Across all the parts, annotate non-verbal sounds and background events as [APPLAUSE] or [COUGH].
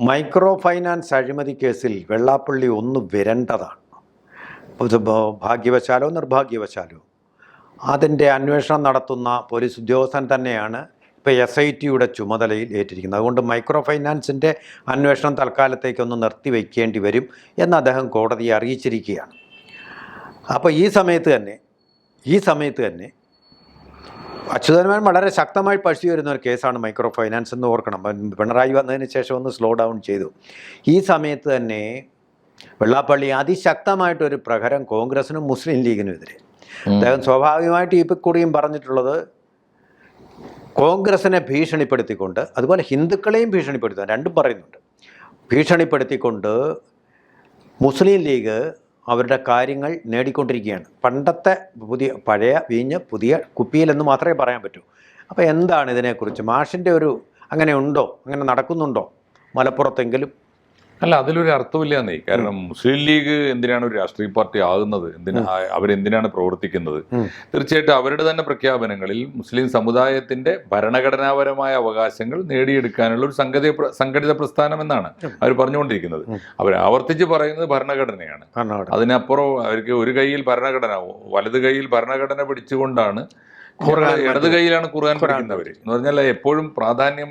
Micro finance അഴിമതി കേസിൽ വെള്ളാപ്പള്ളി ഒന്ന് വരേണ്ടതാണ്. ഭാഗ്യവശാലോ നിർഭാഗ്യവശാലോ? അതിന്റെ അന്വേഷണം നടത്തുന്ന പോലീസ് ഉദ്യോഗസ്ഥൻ തന്നെയാണ് ഇപ്പോൾ എസ് ഐ ടിയുടെ ചുമതലയിൽ ഏറ്റിരിക്കുന്നത്. അതുകൊണ്ട് മൈക്രോ ഫൈനാൻസിന്റെ അന്വേഷണം തൽക്കാലത്തേക്കൊന്ന് നിർത്തിവെക്കേണ്ടി വരും എന്ന് അദ്ദേഹം കോടതിയെ അറിയിച്ചിരിക്കുകയാണ്. അപ്പോൾ ഈ സമയത്ത് തന്നെ ഈ സമയത്ത് തന്നെ അച്യുതന്മാൻ വളരെ ശക്തമായി പഴച്ചു വരുന്ന ഒരു കേസാണ് മൈക്രോ ഫൈനാൻസ് എന്ന് ഓർക്കണം. പിണറായി വന്നതിന് ശേഷം ഒന്ന് സ്ലോ ഡൗൺ ചെയ്തു. ഈ സമയത്ത് തന്നെ വെള്ളാപ്പള്ളി അതിശക്തമായിട്ടൊരു പ്രഹരം കോൺഗ്രസിനും മുസ്ലിം ലീഗിനും എതിരെ. അദ്ദേഹം സ്വാഭാവികമായിട്ട് ഇപ്പം കൂടിയും പറഞ്ഞിട്ടുള്ളത് കോൺഗ്രസിനെ ഭീഷണിപ്പെടുത്തിക്കൊണ്ട് അതുപോലെ ഹിന്ദുക്കളെയും ഭീഷണിപ്പെടുത്തുക രണ്ടും പറയുന്നുണ്ട്. ഭീഷണിപ്പെടുത്തിക്കൊണ്ട് മുസ്ലിം ലീഗ് അവരുടെ കാര്യങ്ങൾ നേടിക്കൊണ്ടിരിക്കുകയാണ്. പണ്ടത്തെ പുതിയ പഴയ വീഞ്ഞ് പുതിയ കുപ്പിയിലെന്ന് മാത്രമേ പറയാൻ പറ്റൂ. അപ്പോൾ എന്താണ് ഇതിനെക്കുറിച്ച്? മാഷിന്റെ ഒരു അങ്ങനെ ഉണ്ടോ? അങ്ങനെ നടക്കുന്നുണ്ടോ? മലപ്പുറത്തെങ്കിലും? അല്ല അതിലൊരു അർത്ഥമില്ലാന്നേ. കാരണം മുസ്ലിം ലീഗ് എന്തിനാണ് ഒരു രാഷ്ട്രീയ പാർട്ടി ആകുന്നത്? എന്തിനാ അവരെന്തിനാണ് പ്രവർത്തിക്കുന്നത്. തീർച്ചയായിട്ടും അവരുടെ തന്നെ പ്രഖ്യാപനങ്ങളിൽ മുസ്ലിം സമുദായത്തിന്റെ ഭരണഘടനാപരമായ അവകാശങ്ങൾ നേടിയെടുക്കാനുള്ള ഒരു സംഘടിത പ്ര- സംഘടിത പ്രസ്ഥാനം എന്നാണ് അവർ പറഞ്ഞുകൊണ്ടിരിക്കുന്നത്. അവർ ആവർത്തിച്ച് പറയുന്നത് ഭരണഘടനയാണ്. അതിനപ്പുറം അവർക്ക് ഒരു കൈയിൽ ഭരണഘടന വലത് കൈയിൽ ഭരണഘടന പിടിച്ചുകൊണ്ടാണ് ഇടത് കൈയിലാണ് കയ്യിലാണ് ഖുർആൻ പഠിക്കുന്നവർ എന്ന് പറഞ്ഞാൽ എപ്പോഴും പ്രാധാന്യം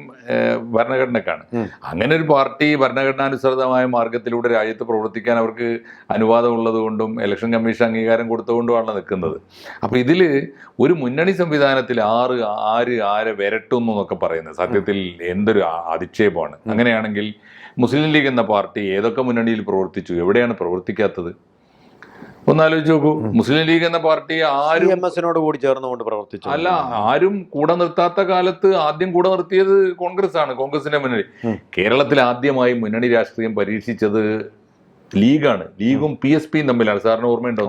ഭരണഘടനക്കാണ്. അങ്ങനെ ഒരു പാർട്ടി ഭരണഘടനാനുസൃതമായ മാർഗത്തിലൂടെ രാജ്യത്ത് പ്രവർത്തിക്കാൻ അവർക്ക് അനുവാദം ഉള്ളത് കൊണ്ടും ഇലക്ഷൻ കമ്മീഷൻ അംഗീകാരം കൊടുത്തുകൊണ്ടുമാണ് നിൽക്കുന്നത്. അപ്പോൾ ഇതിൽ ഒരു മുന്നണി സംവിധാനത്തിൽ ആറ് ആര് ആരെ വരട്ടുന്നു എന്നൊക്കെ പറയുന്നത് സത്യത്തിൽ എന്തൊരു അധിക്ഷേപമാണ്. അങ്ങനെയാണെങ്കിൽ മുസ്ലിം ലീഗ് എന്ന പാർട്ടി ഏതൊക്കെ മുന്നണിയിൽ പ്രവർത്തിച്ചു? എവിടെയാണ് പ്രവർത്തിക്കാത്തത്? ഒന്നാലോചിച്ച് നോക്കൂ. മുസ്ലിം ലീഗ് എന്ന പാർട്ടി ആരും എം എസിനോട് കൂടി ചേർന്നുകൊണ്ട് പ്രവർത്തിച്ചു. അല്ല ആരും കൂടെ നിർത്താത്ത കാലത്ത് ആദ്യം കൂടെ നിർത്തിയത് കോൺഗ്രസ് ആണ് കോൺഗ്രസിന്റെ മുന്നണി കേരളത്തിൽ ആദ്യമായി മുന്നണി രാഷ്ട്രീയം പരീക്ഷിച്ചത് ലീഗാണ്. ലീഗും പി എസ് പിയും തമ്മിലാണ്. സാറിന് ഓർമ്മയുണ്ടോ.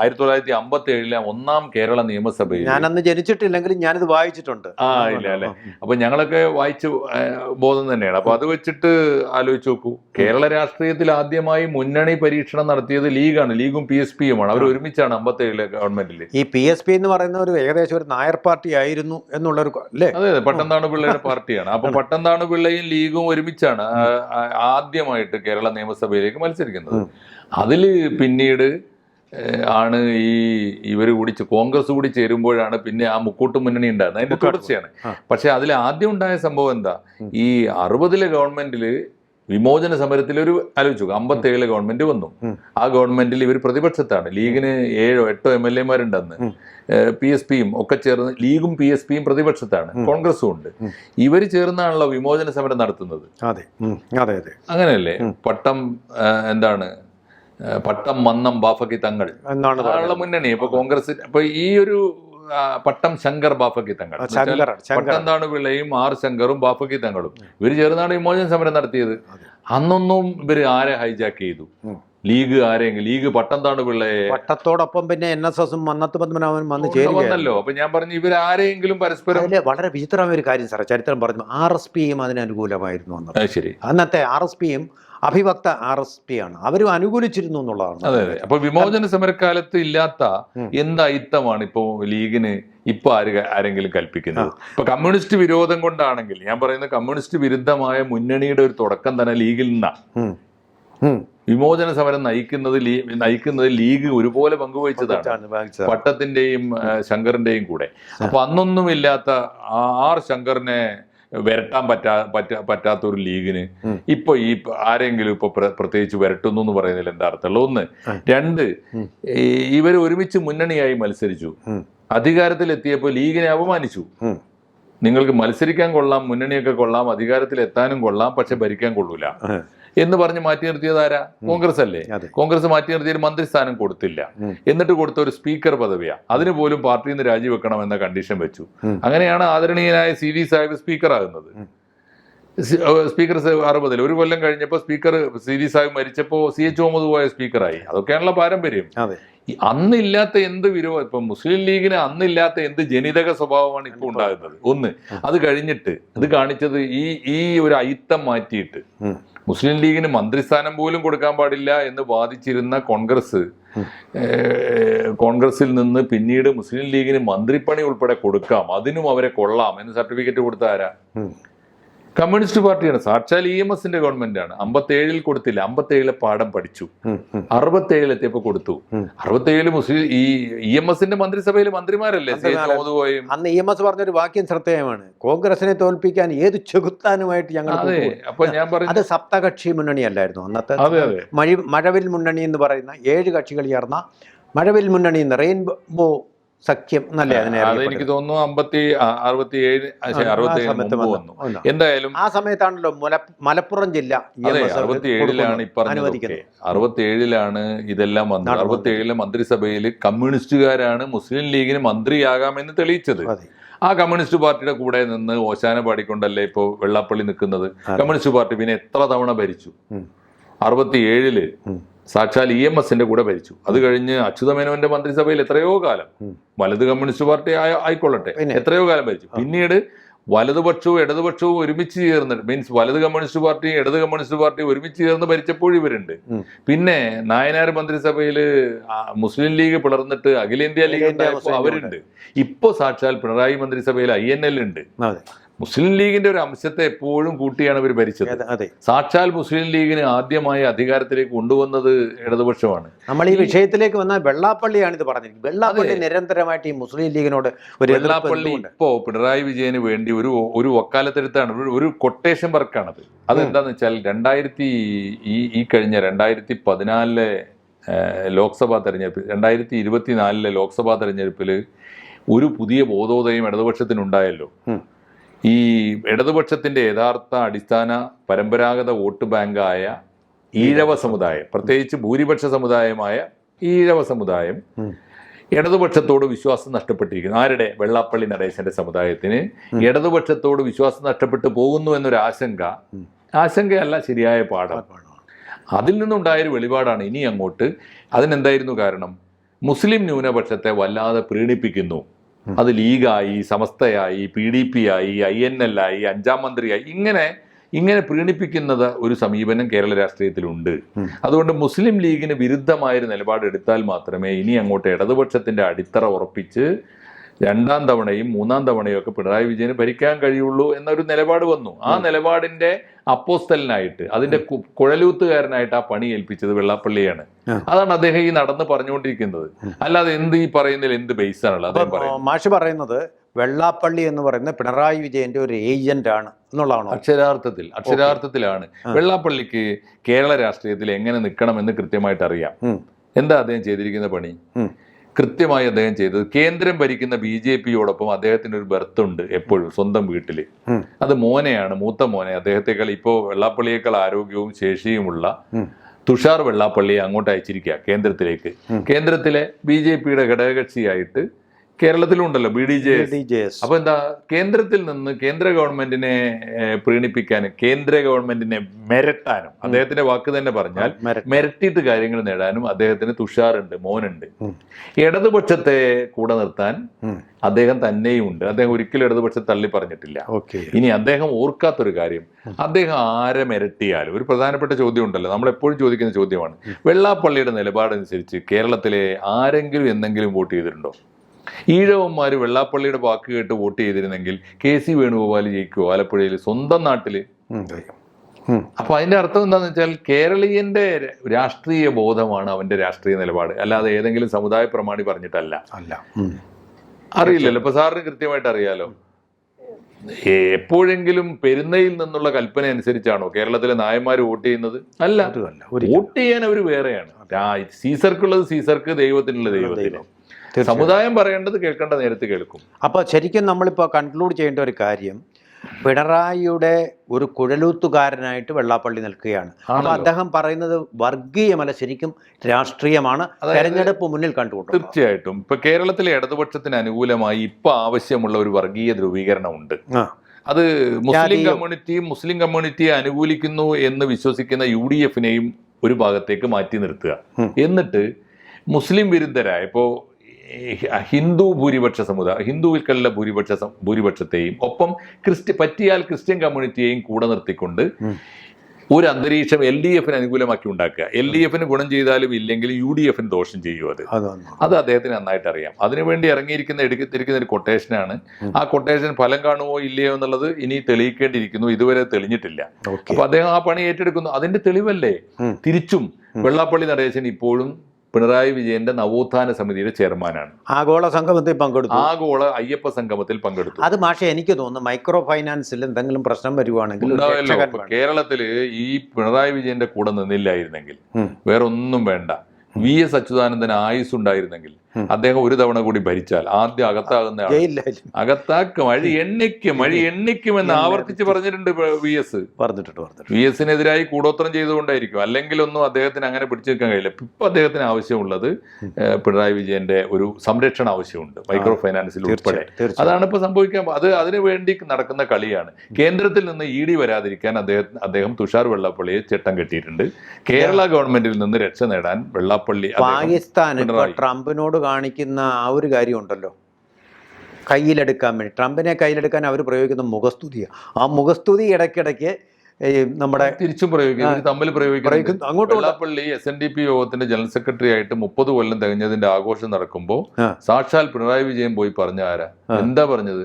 ആയിരത്തി തൊള്ളായിരത്തി അമ്പത്തി ഏഴിലെ ഒന്നാം കേരള നിയമസഭയിൽ ഞാനന്ന് ജനിച്ചിട്ടില്ലെങ്കിലും ഞാനിത് വായിച്ചിട്ടുണ്ട്. ആ ഇല്ല അല്ലെ? അപ്പൊ ഞങ്ങളൊക്കെ വായിച്ച് ബോധം തന്നെയാണ്. അപ്പൊ അത് വെച്ചിട്ട് ആലോചിച്ച് നോക്കൂ. കേരള രാഷ്ട്രീയത്തിൽ ആദ്യമായി മുന്നണി പരീക്ഷണം നടത്തിയത് ലീഗാണ്. ലീഗും പി എസ് പിയുമാണ്. അവർ ഒരുമിച്ചാണ് അമ്പത്തി ഏഴിലെ ഗവൺമെന്റിൽ ഈ പി എസ് പി എന്ന് പറയുന്ന ഒരു ഏകദേശം ഒരു നായർ പാർട്ടി ആയിരുന്നു എന്നുള്ളൊരു അല്ലേ? അതെ അതെ. പട്ടന്താണു പിള്ളയുടെ പാർട്ടിയാണ്. അപ്പൊ പട്ടന്താണ് പിള്ളയും ലീഗും ഒരുമിച്ചാണ് ആദ്യമായിട്ട് കേരള നിയമസഭയിലേക്ക് മത്സരിക്കുന്നത് അതിൽ പിന്നീട് ആണ് ഈ ഇവർ കൂടി കോൺഗ്രസ് കൂടി ചേരുമ്പോഴാണ് പിന്നെ ആ മുക്കൂട്ട് മുന്നണി ഉണ്ടായിരുന്നത്. അതിന്റെ തുടർച്ചയാണ്. പക്ഷെ അതിൽ ആദ്യം ഉണ്ടായ സംഭവം എന്താ. ഈ അറുപതിലെ ഗവൺമെന്റിൽ വിമോചന സമരത്തിൽ ഒരു ആലോചിച്ചു. അമ്പത്തി ഏഴിലെ ഗവൺമെന്റ് വന്നു. ആ ഗവൺമെന്റിൽ ഇവർ പ്രതിപക്ഷത്താണ്. ലീഗിന് ഏഴോ എട്ടോ എം എൽ എമാരുണ്ടെന്ന്. പി എസ് പിയും ഒക്കെ ചേർന്ന് ലീഗും പി എസ് പിയും പ്രതിപക്ഷത്താണ്. കോൺഗ്രസും ഉണ്ട്. ഇവർ ചേർന്നാണല്ലോ വിമോചന സമരം നടത്തുന്നത്. അതെ. അതെ അതെ. അങ്ങനെയല്ലേ. പട്ടം എന്താണ്? പട്ടം മന്നം ബാഫക്കി തങ്ങൾ. മുന്നണി ഇപ്പൊ കോൺഗ്രസ് ഇപ്പൊ ഈ ഒരു പട്ടം ശങ്കർ ബാഫക്കി തങ്ങൾ. പട്ടം പിള്ളയും ആർ ശങ്കറും ബാഫക്കി തങ്ങളും. ഇവർ ചേർന്നാണ് വിമോചന സമരം നടത്തിയത്. അന്നൊന്നും ഇവർ ആരെ ഹൈജാക്ക് ചെയ്തു. ലീഗ് ആരെങ്കിലും ലീഗ് പട്ടം താണു പിള്ളയെ പട്ടത്തോടൊപ്പം പിന്നെ എൻ എസ് എസും മന്നത്ത് പത്മനാഭൻ വന്ന് ചേരുന്നല്ലോ അപ്പൊ ഞാൻ പറഞ്ഞു ഇവർ ആരെങ്കിലും പരസ്പരം വളരെ വിചിത്രമായ ഒരു കാര്യം സാറേ ചരിത്രം പറഞ്ഞു. ആർ എസ് പിയും അതിന് അനുകൂലമായിരുന്നു ശരി. അന്നത്തെ ആർ എസ് പിയും അഭിഭക്ത ആർ എസ് പി ആണ്. അവരും അനുകൂലിച്ചിരുന്നു എന്നുള്ളതാണ് അതെ അതെ. അപ്പൊ വിമോചന സമരക്കാലത്ത് ഇല്ലാത്ത. എന്ത് അയിത്തമാണ് ഇപ്പോ ലീഗിന് ഇപ്പൊ ആര് ആരെങ്കിലും കൽപ്പിക്കുന്നത്? ഇപ്പൊ കമ്മ്യൂണിസ്റ്റ് വിരോധം കൊണ്ടാണെങ്കിൽ ഞാൻ പറയുന്ന കമ്മ്യൂണിസ്റ്റ് വിരുദ്ധമായ മുന്നണിയുടെ ഒരു തുടക്കം തന്നെ ലീഗിൽ നിന്നാണ്. വിമോചന സമരം നയിക്കുന്നത് നയിക്കുന്നത് ലീഗ് ഒരുപോലെ പങ്കുവഹിച്ചതാണ്. പട്ടത്തിന്റെയും ശങ്കറിന്റെയും കൂടെ. അപ്പൊ അന്നൊന്നുമില്ലാത്ത ആർ ശങ്കറിനെ വരട്ടാൻ പറ്റാ പറ്റാ പറ്റാത്ത ഒരു ലീഗിന്. ഇപ്പൊ ഈ ആരെങ്കിലും ഇപ്പൊ പ്ര- പ്രത്യേകിച്ച് വരട്ടുന്നു എന്ന് പറയുന്നതിൽ എന്താ അർത്ഥമുള്ളൂ ഒന്ന് രണ്ട് ഇവർ ഒരുമിച്ച് മുന്നണിയായി മത്സരിച്ചു. അധികാരത്തിൽ അധികാരത്തിലെത്തിയപ്പോൾ ലീഗിനെ അപമാനിച്ചു. നിങ്ങൾക്ക് മത്സരിക്കാൻ കൊള്ളാം മുന്നണിയൊക്കെ കൊള്ളാം അധികാരത്തിൽ എത്താനും കൊള്ളാം പക്ഷെ ഭരിക്കാൻ കൊള്ളൂല. എന്ന് പറഞ്ഞ് മാറ്റി നിർത്തിയത് ആരാ? കോൺഗ്രസ് അല്ലേ കോൺഗ്രസ് മാറ്റി നിർത്തിയ മന്ത്രിസ്ഥാനം കൊടുത്തില്ല. എന്നിട്ട് കൊടുത്ത ഒരു സ്പീക്കർ പദവിയാ. അതിന് പോലും പാർട്ടിയിൽ നിന്ന് രാജിവെക്കണം എന്ന കണ്ടീഷൻ വെച്ചു. അങ്ങനെയാണ് ആദരണീയനായ സി വി സാഹിബ് സ്പീക്കർ ആകുന്നത്. സ്പീക്കർ അറുപതിൽ ഒരു കൊല്ലം കഴിഞ്ഞപ്പോൾ സ്പീക്കർ സി വി സാഹിബ് മരിച്ചപ്പോൾ സി എച്ച് മുഹമ്മദ് പോയ സ്പീക്കറായി. അതൊക്കെയാണല്ലോ പാരമ്പര്യം. അന്നില്ലാത്ത എന്ത് വിരോ ഇപ്പൊ മുസ്ലിം ലീഗിന് അന്നില്ലാത്ത എന്ത് ജനിതക സ്വഭാവമാണ് ഇപ്പോൾ ഉണ്ടാകുന്നത്? ഒന്ന് അത് കഴിഞ്ഞിട്ട് അത് കാണിച്ചത് ഈ ഈ ഒരു അയിത്തം മാറ്റിയിട്ട്. മുസ്ലിം ലീഗിന് മന്ത്രിസ്ഥാനം പോലും കൊടുക്കാൻ പാടില്ല എന്ന് വാദിച്ചിരുന്ന കോൺഗ്രസ് കോൺഗ്രസിൽ നിന്ന് പിന്നീട് മുസ്ലിം ലീഗിന് മന്ത്രിപ്പണി ഉൾപ്പെടെ കൊടുക്കാം. അതിനും അവരെ കൊള്ളാം. എന്ന് സർട്ടിഫിക്കറ്റ് കൊടുത്ത ആരാ. കമ്മ്യൂണിസ്റ്റ് പാർട്ടിയാണ്. സാക്ഷാൽ ഇ എം എസിന്റെ ഗവൺമെന്റാണ്. അമ്പത്തേഴിൽ കൊടുത്തില്ല. അമ്പത്തേഴിലെ പാഠം പഠിച്ചു. അറുപത്തി ഏഴിൽ അറുപത്തേഴിൽ എത്തിയപ്പോ കൊടുത്തു. അറുപത്തി അറുപത്തേഴിൽ മുസ്ലിം ഈ ഇ എം എസിന്റെ മന്ത്രിസഭയിൽ മന്ത്രിമാരല്ലേ. അന്ന് ഇ എം എസ് പറഞ്ഞൊരു വാക്യം ശ്രദ്ധേയമാണ്. കോൺഗ്രസിനെ തോൽപ്പിക്കാൻ ഏത് ചെകുത്താനുമായിട്ട് ഞങ്ങൾ അതെ. അപ്പൊ ഞാൻ പറഞ്ഞു അത് സപ്തകക്ഷി മുന്നണിയല്ലായിരുന്നു. അന്നത്തെ അതെ അതെ. മഴ മഴവിൽ മുന്നണി എന്ന് പറയുന്ന ഏഴ് കക്ഷികൾ ചേർന്ന മഴവിൽ മുന്നണി എന്ന് റെയിൻബോ സഖ്യം എന്നല്ലേ അതിനെ എനിക്ക് തോന്നുന്നു അമ്പത്തി അറുപത്തി ഏഴ് അറുപത്തി വന്നു. എന്തായാലും ആ സമയത്താണല്ലോ മലപ്പുറം ജില്ല അറുപത്തി ഏഴിലാണ് അനുവദിക്കുന്നത് അറുപത്തി ഏഴിലാണ് ഇതെല്ലാം വന്നത്. അറുപത്തി ഏഴിലെ മന്ത്രിസഭയിൽ കമ്മ്യൂണിസ്റ്റുകാരാണ് മുസ്ലിം ലീഗിന് മന്ത്രിയാകാമെന്ന് തെളിയിച്ചത്. ആ കമ്മ്യൂണിസ്റ്റ് പാർട്ടിയുടെ കൂടെ നിന്ന് ഓശാന പാടിക്കൊണ്ടല്ലേ ഇപ്പോൾ വെള്ളാപ്പള്ളി നിൽക്കുന്നത്? കമ്മ്യൂണിസ്റ്റ് പാർട്ടി പിന്നെ എത്ര തവണ ഭരിച്ചു. അറുപത്തി ഏഴിൽ. സാക്ഷാൽ ഇ എം എസിന്റെ കൂടെ ഭരിച്ചു. അത് കഴിഞ്ഞ് അച്യുതമേനോന്റെ മന്ത്രിസഭയിൽ എത്രയോ കാലം. വലത് കമ്മ്യൂണിസ്റ്റ് പാർട്ടി ആയ- ആയിക്കൊള്ളട്ടെ. എത്രയോ കാലം ഭരിച്ചു. പിന്നീട് വലതുപക്ഷവും ഇടതുപക്ഷവും ഒരുമിച്ച് ചേർന്ന് മീൻസ് വലത് കമ്മ്യൂണിസ്റ്റ് പാർട്ടിയും ഇടത് കമ്മ്യൂണിസ്റ്റ് പാർട്ടിയും ഒരുമിച്ച് ചേർന്ന് ഭരിച്ചപ്പോൾ ഇവരുണ്ട്. പിന്നെ നായനാർ മന്ത്രിസഭയിൽ മുസ്ലിം ലീഗ് പിളർന്നിട്ട് അഖിലേന്ത്യാ ലീഗ് അവരുണ്ട്. ഇപ്പോ സാക്ഷാൽ പിണറായി മന്ത്രിസഭയിൽ ഐ എൻ എൽ ഉണ്ട്. മുസ്ലിം ലീഗിന്റെ ഒരു അംശത്തെ എപ്പോഴും കൂട്ടിയാണ് ഇവർ ഭരിച്ചത്. അതെ, സാക്ഷാൽ മുസ്ലിം ലീഗിന് ആദ്യമായി അധികാരത്തിലേക്ക് കൊണ്ടുവന്നത് ഇടതുപക്ഷമാണ്. നമ്മൾ ഈ വിഷയത്തിലേക്ക് വന്നാൽ വെള്ളാപ്പള്ളിയാണ് ഇത് പറഞ്ഞിരിക്കുന്നത്. വെള്ളാപ്പള്ളി നിരന്തരമായിട്ട് ഈ മുസ്ലിം ലീഗിനോട് ഒരു വെള്ളാപ്പള്ളി? ഇപ്പോ പിണറായി വിജയന് വേണ്ടി ഒരു ഒരു വക്കാലത്തെടുത്താണ്. ഒരു- ഒരു കൊട്ടേഷൻ വർക്കാണത് അതെന്താന്ന് വെച്ചാൽ രണ്ടായിരത്തി ഈ ഈ കഴിഞ്ഞ രണ്ടായിരത്തി പതിനാലിലെ ലോക്സഭാ തെരഞ്ഞെടുപ്പ് രണ്ടായിരത്തി ഇരുപത്തിനാലിലെ ലോക്സഭാ തെരഞ്ഞെടുപ്പിൽ ഒരു പുതിയ ബോധോദയം ഇടതുപക്ഷത്തിനുണ്ടായല്ലോ. ഈ ഇടതുപക്ഷത്തിന്റെ യഥാർത്ഥ അടിസ്ഥാന പരമ്പരാഗത വോട്ട് ബാങ്കായ ഈഴവ സമുദായം പ്രത്യേകിച്ച് ഭൂരിപക്ഷ സമുദായമായ ഈഴവ സമുദായം ഇടതുപക്ഷത്തോട് വിശ്വാസം നഷ്ടപ്പെട്ടിരിക്കുന്നു. ആരുടെ? വെള്ളാപ്പള്ളി നടേശന്റെ സമുദായത്തിന്. ഇടതുപക്ഷത്തോട് വിശ്വാസം നഷ്ടപ്പെട്ടു പോകുന്നു എന്നൊരു ആശങ്ക ആശങ്കയല്ല ശരിയായ പാഠം. അതിൽ നിന്നുണ്ടായൊരു വെളിപാടാണ്. ഇനി അങ്ങോട്ട് അതിനെന്തായിരുന്നു കാരണം? മുസ്ലിം ന്യൂനപക്ഷത്തെ വല്ലാതെ പ്രീണിപ്പിക്കുന്നു. അത് ലീഗായി സമസ്തയായി പി ഡി പി ആയി ഐ എൻ എൽ ആയി അഞ്ചാം മന്ത്രിയായി ഇങ്ങനെ ഇങ്ങനെ പ്രീണിപ്പിക്കുന്നത് ഒരു സമീപനം കേരള രാഷ്ട്രീയത്തിലുണ്ട്. അതുകൊണ്ട് മുസ്ലിം ലീഗിന് വിരുദ്ധമായൊരു നിലപാടെടുത്താൽ മാത്രമേ ഇനി അങ്ങോട്ട് ഇടതുപക്ഷത്തിന്റെ അടിത്തറ ഉറപ്പിച്ച് രണ്ടാം തവണയും മൂന്നാം തവണയും ഒക്കെ പിണറായി വിജയന് ഭരിക്കാൻ കഴിയുള്ളൂ എന്നൊരു നിലപാട് വന്നു. ആ നിലപാടിന്റെ അപ്പോസ്തലിനായിട്ട് അതിന്റെ കുഴലൂത്തുകാരനായിട്ട് ആ പണി ഏൽപ്പിച്ചത് വെള്ളാപ്പള്ളിയാണ്. അതാണ് അദ്ദേഹം ഈ നടന്ന് പറഞ്ഞുകൊണ്ടിരിക്കുന്നത്. അല്ലാതെ എന്ത് ഈ പറയുന്നതിൽ എന്ത് ബേസ് ആണല്ലോ അദ്ദേഹം പറയുന്നത്? മാഷ് പറയുന്നത് വെള്ളാപ്പള്ളി എന്ന് പറയുന്നത് പിണറായി വിജയന്റെ ഒരു ഏജന്റ് ആണ് എന്നുള്ളതാണ്? അക്ഷരാർത്ഥത്തിൽ അക്ഷരാർത്ഥത്തിലാണ്. വെള്ളാപ്പള്ളിക്ക് കേരള രാഷ്ട്രീയത്തിൽ എങ്ങനെ നിൽക്കണം എന്ന് കൃത്യമായിട്ട് അറിയാം എന്താ അദ്ദേഹം ചെയ്തിരിക്കുന്ന പണി. കൃത്യമായി അദ്ദേഹം ചെയ്തത്. കേന്ദ്രം ഭരിക്കുന്ന ബി ജെ പിയോടൊപ്പം അദ്ദേഹത്തിന് ഒരു ബർത്ത് ഉണ്ട് എപ്പോഴും സ്വന്തം വീട്ടിൽ അത് മോനെയാണ് മൂത്ത മോനെ. അദ്ദേഹത്തെക്കാൾ ഇപ്പോൾ വെള്ളാപ്പള്ളിയേക്കാൾ ആരോഗ്യവും ശേഷിയുമുള്ള തുഷാർ വെള്ളാപ്പള്ളിയെ അങ്ങോട്ട് അയച്ചിരിക്കുക കേന്ദ്രത്തിലേക്ക്. കേന്ദ്രത്തിലെ ബി ജെ പിയുടെ ഘടകകക്ഷിയായിട്ട് കേരളത്തിലുണ്ടല്ലോ B D J D J S അപ്പൊ എന്താ കേന്ദ്രത്തിൽ നിന്ന് കേന്ദ്ര ഗവൺമെന്റിനെ പ്രീണിപ്പിക്കാനും കേന്ദ്ര ഗവൺമെന്റിനെ മെരട്ടാനും അദ്ദേഹത്തിന്റെ വാക്ക് തന്നെ പറഞ്ഞാൽ മെരട്ടിട്ട് മെരട്ടിയിട്ട് കാര്യങ്ങൾ നേടാനും അദ്ദേഹത്തിന് തുഷാറുണ്ട് മോനുണ്ട്. ഇടതുപക്ഷത്തെ കൂടെ നിർത്താൻ അദ്ദേഹം തന്നെയും ഉണ്ട് അദ്ദേഹം ഒരിക്കലും ഇടതുപക്ഷത്തെ തള്ളി പറഞ്ഞിട്ടില്ല. ഇനി അദ്ദേഹം ഓർക്കാത്തൊരു കാര്യം അദ്ദേഹം ആരെ മെരട്ടിയാലും ഒരു പ്രധാനപ്പെട്ട ചോദ്യം ഉണ്ടല്ലോ നമ്മൾ എപ്പോഴും ചോദിക്കുന്ന ചോദ്യമാണ് വെള്ളാപ്പള്ളിയുടെ നിലപാടനുസരിച്ച് കേരളത്തിലെ ആരെങ്കിലും എന്തെങ്കിലും വോട്ട് ചെയ്തിട്ടുണ്ടോ? ഈഴവന്മാർ വെള്ളാപ്പള്ളിയുടെ വാക്ക് കേട്ട് വോട്ട് ചെയ്തിരുന്നെങ്കിൽ കെ സി വേണുഗോപാൽ ജയിക്കുമോ ആലപ്പുഴയിൽ സ്വന്തം നാട്ടിൽ. അപ്പൊ അതിന്റെ അർത്ഥം എന്താന്ന് വെച്ചാൽ കേരളീയന്റെ രാഷ്ട്രീയ ബോധമാണ് അവന്റെ രാഷ്ട്രീയ നിലപാട്. അല്ലാതെ ഏതെങ്കിലും സമുദായ പ്രമാണി പറഞ്ഞിട്ടല്ല. അല്ല. അറിയില്ലല്ലോ. ഇപ്പൊ സാറിന് കൃത്യമായിട്ട് അറിയാലോ. എപ്പോഴെങ്കിലും പെരുന്നയിൽ നിന്നുള്ള കൽപ്പന അനുസരിച്ചാണോ കേരളത്തിലെ നായന്മാർ വോട്ട് ചെയ്യുന്നത്? അല്ല. വോട്ട് ചെയ്യാൻ അവർ വേറെയാണ്. സീസർക്കുള്ളത് സീസർക്ക് ദൈവത്തിനുള്ള ദൈവത്തിന്. സമുദായം പറയേണ്ടത് കേൾക്കേണ്ട നേരത്ത് കേൾക്കും. അപ്പോൾ ശരിക്കും നമ്മളിപ്പോൾ കൺക്ലൂഡ് ചെയ്യേണ്ട ഒരു കാര്യം പിണറായിയുടെ ഒരു കുഴലൂത്തുകാരനായിട്ട് വെള്ളാപ്പള്ളി നിൽക്കുകയാണ്. അപ്പോൾ അദ്ദേഹം പറയുന്നത് വർഗീയമല്ല ശരിക്കും രാഷ്ട്രീയമാണ്. തെരഞ്ഞെടുപ്പ് മുന്നിൽ കണ്ടുകൊണ്ട്. തീർച്ചയായിട്ടും. ഇപ്പൊ കേരളത്തിലെ ഇടതുപക്ഷത്തിന് അനുകൂലമായി ഇപ്പൊ ആവശ്യമുള്ള ഒരു വർഗീയ ധ്രുവീകരണം ഉണ്ട് അത് മുസ്ലിം. കമ്മ്യൂണിറ്റി മുസ്ലിം കമ്മ്യൂണിറ്റിയെ അനുകൂലിക്കുന്നു എന്ന് വിശ്വസിക്കുന്ന യു ഡി എഫിനെയും ഒരു ഭാഗത്തേക്ക് മാറ്റി നിർത്തുക. എന്നിട്ട് മുസ്ലിം വിരുദ്ധരായ ഇപ്പോൾ ഹിന്ദു ഭൂരിപക്ഷ സമുദായം ഹിന്ദുക്കളിലെ ഭൂരിപക്ഷ ഭൂരിപക്ഷത്തെയും. ഒപ്പം ക്രിസ്ത്യ പറ്റിയാൽ ക്രിസ്ത്യൻ കമ്മ്യൂണിറ്റിയെയും കൂടെ നിർത്തിക്കൊണ്ട് ഒരു അന്തരീക്ഷം എൽ ഡി എഫിന് അനുകൂലമാക്കി ഉണ്ടാക്കുക. എൽ ഡി എഫിന് ഗുണം ചെയ്താലും ഇല്ലെങ്കിൽ യു ഡി എഫിന് ദോഷം ചെയ്യും അത്. അത് അദ്ദേഹത്തിന് നന്നായിട്ട് അറിയാം. അതിനുവേണ്ടി ഇറങ്ങിയിരിക്കുന്ന എടുത്തിരിക്കുന്ന ഒരു കൊട്ടേഷനാണ് ആ കൊട്ടേഷൻ ഫലം കാണുമോ ഇല്ലയോ എന്നുള്ളത് ഇനി തെളിയിക്കേണ്ടിയിരിക്കുന്നു. ഇതുവരെ തെളിഞ്ഞിട്ടില്ല. അപ്പൊ അദ്ദേഹം ആ പണി ഏറ്റെടുക്കുന്നു. അതിന്റെ തെളിവല്ലേ? തിരിച്ചും വെള്ളാപ്പള്ളി നടേശൻ ഇപ്പോഴും പിണറായി വിജയന്റെ നവോത്ഥാന സമിതിയുടെ ചെയർമാനാണ് ആഗോള സംഗമത്തിൽ പങ്കെടുത്തു ആഗോള അയ്യപ്പ സംഗമത്തിൽ പങ്കെടുത്തു അത് മാഷെ എനിക്ക് തോന്നുന്നു മൈക്രോ ഫൈനാൻസിൽ എന്തെങ്കിലും പ്രശ്നം വരുവാണെങ്കിൽ. കേരളത്തിൽ ഈ പിണറായി വിജയന്റെ കൂടെ നിന്നില്ലായിരുന്നെങ്കിൽ വേറൊന്നും വേറെ ഒന്നും വേണ്ട വി എസ് അച്യുതാനന്ദന് ആയുസ് ഉണ്ടായിരുന്നെങ്കിൽ. അദ്ദേഹം ഒരു തവണ കൂടി ഭരിച്ചാൽ ആദ്യം അകത്താകുന്ന അകത്താക്കും അഴി എണ്ണിക്കും അഴി എണ്ണിക്കും എന്ന് ആവർത്തിച്ച് പറഞ്ഞിട്ടുണ്ട് വി എസ്. പറഞ്ഞിട്ടുണ്ട് പറഞ്ഞിട്ടുണ്ട്. വി എസിനെതിരായി കൂടോത്രം ചെയ്തുകൊണ്ടായിരിക്കും. അല്ലെങ്കിൽ ഒന്നും അദ്ദേഹത്തിന് അങ്ങനെ പിടിച്ചു നിൽക്കാൻ കഴിയില്ല. ഇപ്പൊ അദ്ദേഹത്തിന് ആവശ്യമുള്ളത് പിണറായി വിജയന്റെ ഒരു സംരക്ഷണ ആവശ്യമുണ്ട്. മൈക്രോ ഫൈനാൻസിൽ ഉൾപ്പെടെ. അതാണ് ഇപ്പൊ സംഭവിക്കാൻ അത് അതിനു വേണ്ടി നടക്കുന്ന കളിയാണ്. കേന്ദ്രത്തിൽ നിന്ന് ഇ ഡി വരാതിരിക്കാൻ അദ്ദേഹം അദ്ദേഹം തുഷാർ വെള്ളാപ്പള്ളിയെ ചട്ടം കെട്ടിയിട്ടുണ്ട്. കേരള ഗവൺമെന്റിൽ നിന്ന് രക്ഷ നേടാൻ വെള്ളാപ്പള്ളി പാകിസ്ഥാൻ ട്രംപിനോട് കാണിക്കുന്ന ആ ഒരു കാര്യമുണ്ടല്ലോ. കയ്യിലെടുക്കാൻ വേണ്ടി. ട്രംപിനെ കയ്യിലെടുക്കാൻ അവർ പ്രയോഗിക്കുന്ന മുഖസ്തുതിയാണ് ആ മുഖസ്തുതി ഇടയ്ക്കിടയ്ക്ക് നമ്മുടെ തിരിച്ചും പ്രയോഗിക്കും. തമ്മിൽ പ്രയോഗിക്കും. അങ്ങോട്ട് Vellappally S N D P യോഗത്തിന്റെ ജനറൽ സെക്രട്ടറി ആയിട്ട് മുപ്പത് കൊല്ലം തികഞ്ഞതിന്റെ ആഘോഷം നടക്കുമ്പോൾ. സാക്ഷാൽ പിണറായി വിജയൻ പോയി പറഞ്ഞ ആരാ? എന്താ പറഞ്ഞത്.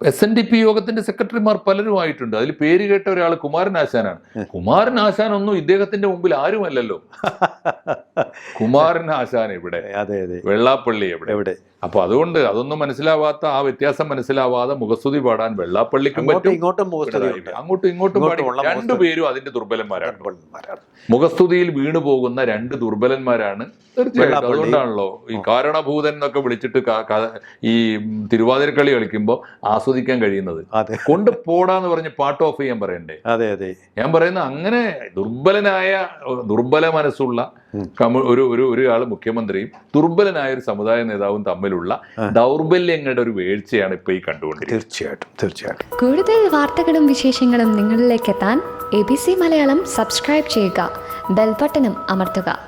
എസ് എൻ ഡി പി യോഗത്തിന്റെ സെക്രട്ടറിമാർ പലരും ആയിട്ടുണ്ട്. അതിൽ പേര് കേട്ട ഒരാൾ കുമാരൻ ആശാനാണ്. കുമാരൻ ആശാൻ ഒന്നും ഇദ്ദേഹത്തിന്റെ മുമ്പിൽ ആരുമല്ലല്ലോ. [LAUGHS] കുമാരൻ ആശാൻ ഇവിടെ അതെ അതെ. വെള്ളാപ്പള്ളി എവിടെ? എവിടെ? അപ്പൊ അതുകൊണ്ട് അതൊന്നും മനസ്സിലാവാത്ത ആ വ്യത്യാസം മനസ്സിലാവാതെ മുഖസ്തുതി പാടാൻ വെള്ളാപ്പള്ളിക്കും പറ്റും. ഇങ്ങോട്ടും. അങ്ങോട്ടും ഇങ്ങോട്ടും പാടി. രണ്ടുപേരും അതിന്റെ ദുർബലന്മാരാണ്. മുഖസ്തുതിയിൽ വീണു പോകുന്ന രണ്ട് ദുർബലന്മാരാണ് തീർച്ചയായിട്ടും. അതുകൊണ്ടാണല്ലോ ഈ കാരണഭൂതൻ എന്നൊക്കെ വിളിച്ചിട്ട് ഈ തിരുവാതിരക്കളി കളിക്കുമ്പോൾ ആസ്വദിക്കാൻ കഴിയുന്നത്. കൊണ്ട് പോടാന്ന് പറഞ്ഞ് പാട്ട് ഓഫ് ചെയ്യാൻ പറയണ്ടേ? അതെ അതെ. ഞാൻ പറയുന്ന അങ്ങനെ ദുർബലനായ ദുർബല മനസ്സുള്ള. ഒരു ഒരു ഒരാൾ മുഖ്യമന്ത്രിയും ദുർബലനായ ഒരു സമുദായ നേതാവും തമ്മിലുള്ള ദൗർബല്യങ്ങളുടെ ഒരു വീഴ്ചയാണ് ഇപ്പൊ ഈ കണ്ടുകൊണ്ടിരിക്കുന്നത്. തീർച്ചയായിട്ടും തീർച്ചയായിട്ടും. കൂടുതൽ വാർത്തകളും വിശേഷങ്ങളും നിങ്ങളിലേക്ക് എത്താൻ A B C Malayalam subscribe ചെയ്യുക. ബെൽബട്ടനും അമർത്തുക.